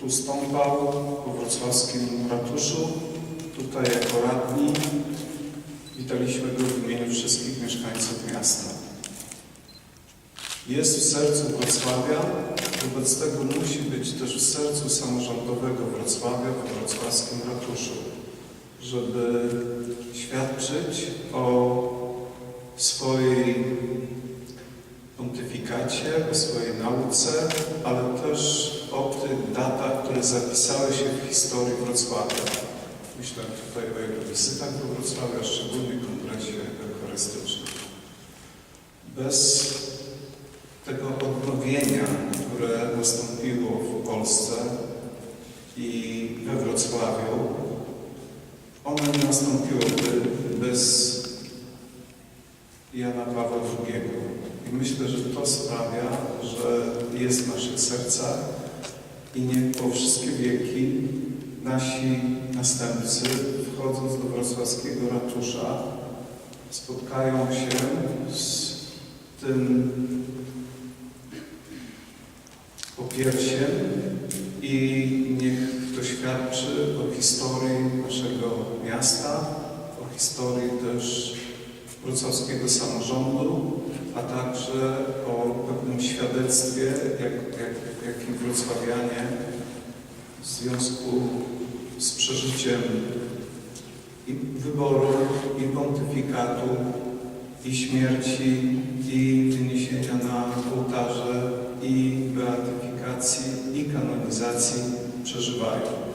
tu stąpał po wrocławskim ratuszu, tutaj jako radni. Witaliśmy go w imieniu wszystkich mieszkańców miasta. Jest w sercu Wrocławia, wobec tego musi być też w sercu samorządowego Wrocławia, we wrocławskim ratuszu, żeby świadczyć o swojej pontyfikacie, o swojej nauce, ale też o tych datach, które zapisały się w historii Wrocławia. Myślę tutaj o jego wizytach do Wrocławia, szczególnie w kongresie eucharystycznym. Bez tego odnowienia, które nastąpiło w Polsce i we Wrocławiu, ono nie nastąpiłoby bez Jana Pawła II. I myślę, że to sprawia, że jest w naszych sercach i niech po wszystkie wieki nasi następcy, wchodząc do wrocławskiego ratusza, spotkają się z tym popiersiem i niech to świadczy o historii naszego miasta, o historii też wrocławskiego samorządu, a także o pewnym świadectwie, jak, jak, jakim wrocławianie w związku z przeżyciem i wyboru, i pontyfikatu, i śmierci, i wyniesienia na ołtarze, i beatyfikacji, i kanonizacji przeżywają.